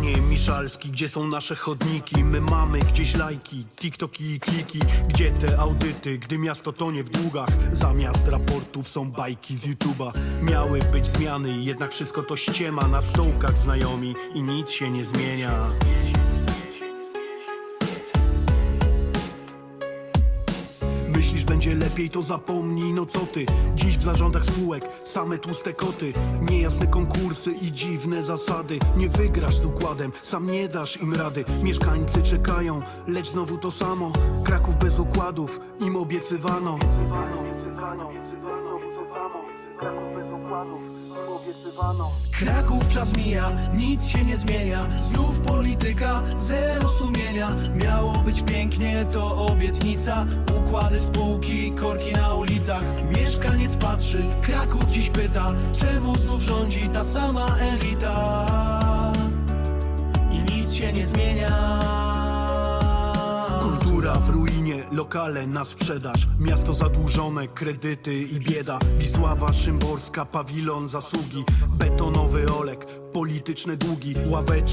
Miszalski, gdzie są nasze chodniki? My mamy gdzieś lajki, tiktoki i kliki. Gdzie te audyty, gdy miasto tonie w długach Zamiast raportów są bajki z YouTube'a. Miały być zmiany, jednak wszystko to ściema Na stołkach znajomi i nic się nie zmienia Myślisz będzie lepiej, to zapomnij, no co ty? Dziś w zarządach spółek same tłuste koty. Niejasne konkursy i dziwne zasady. Nie wygrasz z układem, sam nie dasz im rady. Mieszkańcy czekają, lecz znowu to samo. Kraków bez układów, im obiecywano. Kraków czas mija, nic się nie zmienia. Znów polityka, zero sumienia. Miało być pięknie, to obietnica Układy spółki, korki na ulicach. Mieszkaniec patrzy, Kraków dziś pyta Czemu znów rządzi ta sama elita? I nic się nie zmienia. Kultura w ruinie, lokale na sprzedaż. Miasto zadłużone, kredyty i bieda. Wisława, Szymborska, pawilon, zasługi. Betonowy olek, polityczne długi Ławeczki